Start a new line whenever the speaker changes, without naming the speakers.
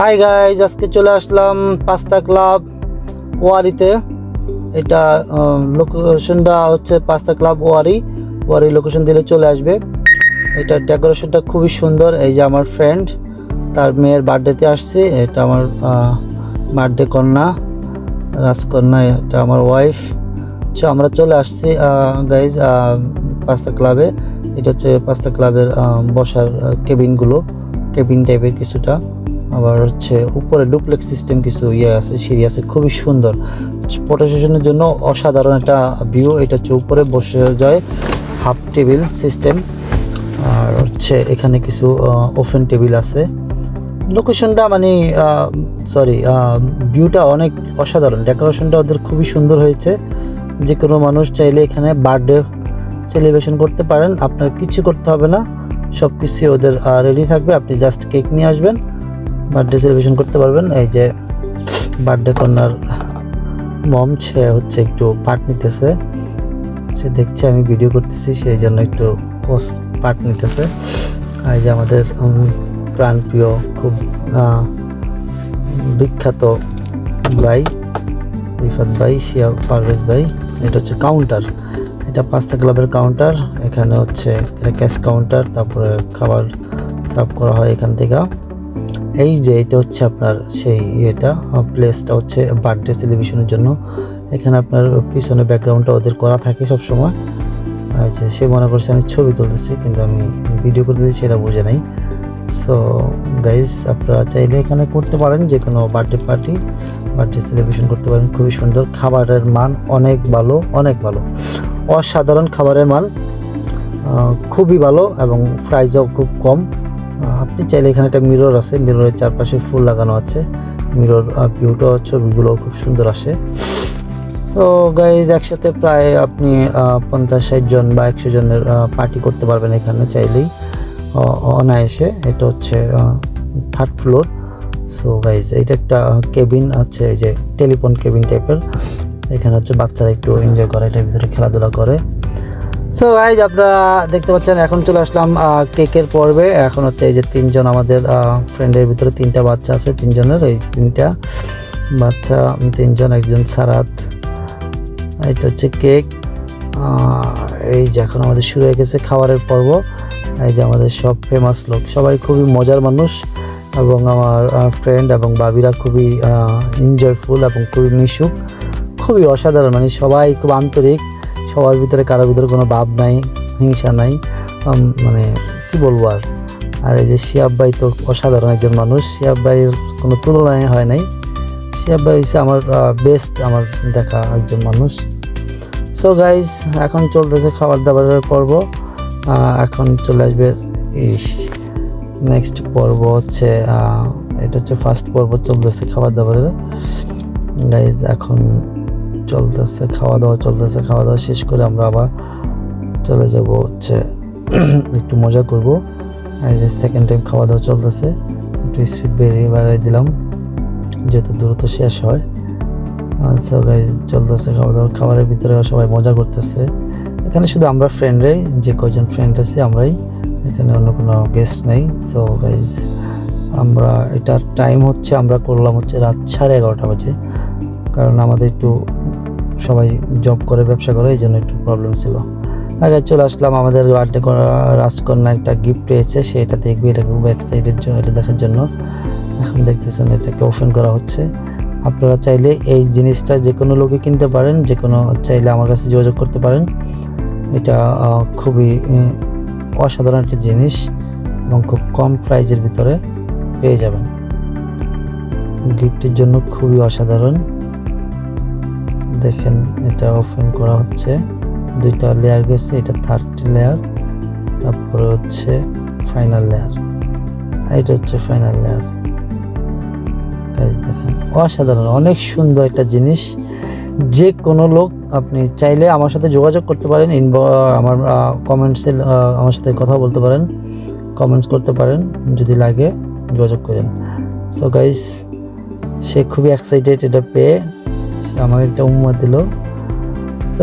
Hi guys আজকে চলে আসলাম pasta club ওয়ারিতে। এটা লোকেশনটা হচ্ছে pasta club Wari. Wari location দিলে চলে আসবে। এটা ডেকোরেশনটা খুবই সুন্দর। এই যে আমার ফ্রেন্ড তার মেয়ের বার্থডেতে আসছে। এটা আমার বার্থডে কন্যা, রাজকন্যা, এটা আমার ওয়াইফ তো আমরা চলে আসছি গাইজ পাস্তা ক্লাবে। এটা হচ্ছে পাস্তা ক্লাবের বসার কেবিনগুলো কেবিন টাইপের কিছুটা। আবার হচ্ছে উপরে ডুপ্লেক্স সিস্টেম কিছু ইয়ে আছে, সিঁড়ি আছে, খুবই সুন্দর। ফটো সেশনের জন্য অসাধারণ একটা ভিউ এটা হচ্ছে উপরে বসে যায় হাফ টেবিল সিস্টেম আর হচ্ছে এখানে কিছু ওপেন টেবিল আছে। লোকেশনটা মানে সরি ভিউটা অনেক অসাধারণ। ডেকোরেশনটা ওদের খুবই সুন্দর হয়েছে। যে কোনো মানুষ চাইলে এখানে বার্থডে সেলিব্রেশন করতে পারেন। আপনার কিছু করতে হবে না। সব কিছু ওদের রেডি থাকবে। আপনি জাস্ট কেক নিয়ে আসবেন। বার্থডে সেলিব্রেশন করতে পারবেন। এই যে বার্থডে কর্নার মম সে হচ্ছে একটু পার্ট নিতেছে। সে দেখছে আমি ভিডিও করতেছি, সেই জন্য একটু পোস্ট পার্ট নিতেছে। এই যে আমাদের প্রাণপ্রিয়, খুব বিখ্যাত ভাই, রিফাত ভাই শিয়া পারভেজ ভাই। এটা হচ্ছে কাউন্টার এটা পাঁচটা ক্লাবের কাউন্টার এখানে হচ্ছে ক্যাশ কাউন্টার তারপরে খাবার সার্ভ করা হয় এখান থেকে। এই যে এটা হচ্ছে আপনার সেই ইয়েটা প্লেসটা হচ্ছে বার্থডে সেলিব্রেশনের জন্য। এখানে আপনার পিছনে ব্যাকগ্রাউন্ডটা ওদের করা থাকে সব সময় আচ্ছা সে মনে করছে আমি ছবি তুলতেছি, কিন্তু আমি ভিডিও করতেছি সেটা বোঝে নাই। সো গাইস আপনারা চাইলে এখানে করতে পারেন যে কোনো বার্থডে পার্টি বার্থডে সেলিব্রেশন করতে পারেন। খুবই সুন্দর। খাবারের মান অনেক ভালো অনেক ভালো। অসাধারণ খাবারের মান খুবই ভালো এবং প্রাইসও খুব কম। আপনি চাইলে এখানে একটা মিরর আছে। মিররের চারপাশে ফুল লাগানো আছে। মিরর ভিউটা ছবিগুলো খুব সুন্দর আসে। তো গাইজ একসাথে প্রায় আপনি পঞ্চাশ, ষাট জন বা একশো জনের পার্টি করতে পারবেন এখানে চাইলেই। অনায়াসে। এটা হচ্ছে থার্ড ফ্লোর সো গাইজ এটা একটা কেবিন আছে, এই যে টেলিফোন কেবিন টাইপের এখানে হচ্ছে বাচ্চারা একটু এনজয় করে, এটার ভিতরে খেলাধুলা করে। সো গাইজ আপনারা দেখতে পাচ্ছেন, এখন চলে আসলাম কেকের পর্বে। এখন হচ্ছে এই যে তিনজন আমাদের ফ্রেন্ডের ভিতরে তিনটা বাচ্চা আছে, তিনজনের, এই তিনটা বাচ্চা, তিনজন, একজন সারাত, এটা হচ্ছে কেক। এই যে এখন আমাদের শুরু হয়ে গেছে খাবারের পর্ব। এই যে আমাদের সব ফেমাস লোক, সবাই খুবই মজার মানুষ এবং আমার ফ্রেন্ড এবং বাবিরা খুবই এনজয়ফুল এবং খুবই মিশুক, খুবই অসাধারণ মানে সবাই খুব আন্তরিক। সবার ভিতরে, কারোর ভিতরে কোনো ভাব নাই, হিংসা নাই মানে কি বলব আর? আর এই যে শিয়াব ভাই তো অসাধারণ একজন মানুষ। শিয়াব ভাইয়ের কোনো তুলনায় হয় নাই। শিয়াব ভাই হচ্ছে আমার বেস্ট আমার দেখা একজন মানুষ। সো গাইজ এখন চলতেছে খাবার দাবারের পর্ব। এখন চলে আসবে নেক্সট পর্ব হচ্ছে এটা হচ্ছে ফার্স্ট পর্ব চলতেছে খাবার দাবারের। গাইজ এখন চলতেছে খাওয়া দাওয়া চলতেছে খাওয়া দাওয়া শেষ করে আমরা আবার চলে যাব হচ্ছে, একটু মজা করব। সেকেন্ড টাইম খাওয়া দাওয়া চলতেছে, একটু স্পিড বেরিয়ে বাড়াই দিলাম, যেহেতু দ্রুত শেষ হয়। আচ্ছা গাইজ চলতেছে খাওয়া দাওয়া খাবারের ভিতরে সবাই মজা করতেছে। এখানে শুধু আমরা ফ্রেন্ডরাই যে কয়জন ফ্রেন্ড আছি আমরাই, এখানে অন্য কোনো গেস্ট নেই। সো গাইজ আমরা এটার টাইম হচ্ছে আমরা করলাম হচ্ছে রাত সাড়ে এগারোটা বাজে। কারণ আমাদের একটু সবাই জব করে, ব্যবসা করে, এই জন্য একটু প্রবলেম ছিল। আগে চলে আসলাম, আমাদের বার্থডে রাজকন্যা একটা গিফট পেয়েছে, সেটা দেখবে, এটা খুব এক্সাইটেড এটা দেখার জন্য। এখন দেখতেছেন এটাকে ওপেন করা হচ্ছে। আপনারা চাইলে এই জিনিসটা যে কোনো লোকে কিনতে পারেন যে কোনো চাইলে আমার কাছে যোগাযোগ করতে পারেন। এটা খুবই অসাধারণ একটা জিনিস এবং খুব কম প্রাইজের ভিতরে পেয়ে যাবেন। গিফটের জন্য খুবই অসাধারণ। দেখেন, এটা ওপেন করা হচ্ছে। দুইটা লেয়ার গেছে এটা থার্ড লেয়ার তারপরে হচ্ছে ফাইনাল লেয়ার এটা হচ্ছে ফাইনাল লেয়ার দেখেন, অসাধারণ, অনেক সুন্দর একটা জিনিস। যে কোনো লোক আপনি চাইলে আমার সাথে যোগাযোগ করতে পারেন ইনব আমার কমেন্টসে আমার সাথে কথা বলতে পারেন কমেন্টস করতে পারেন, যদি লাগে যোগাযোগ করেন। সো গাইস সে খুবই এক্সাইটেড এটা পেয়ে। আমাকে একটা উম্মা দিল। সো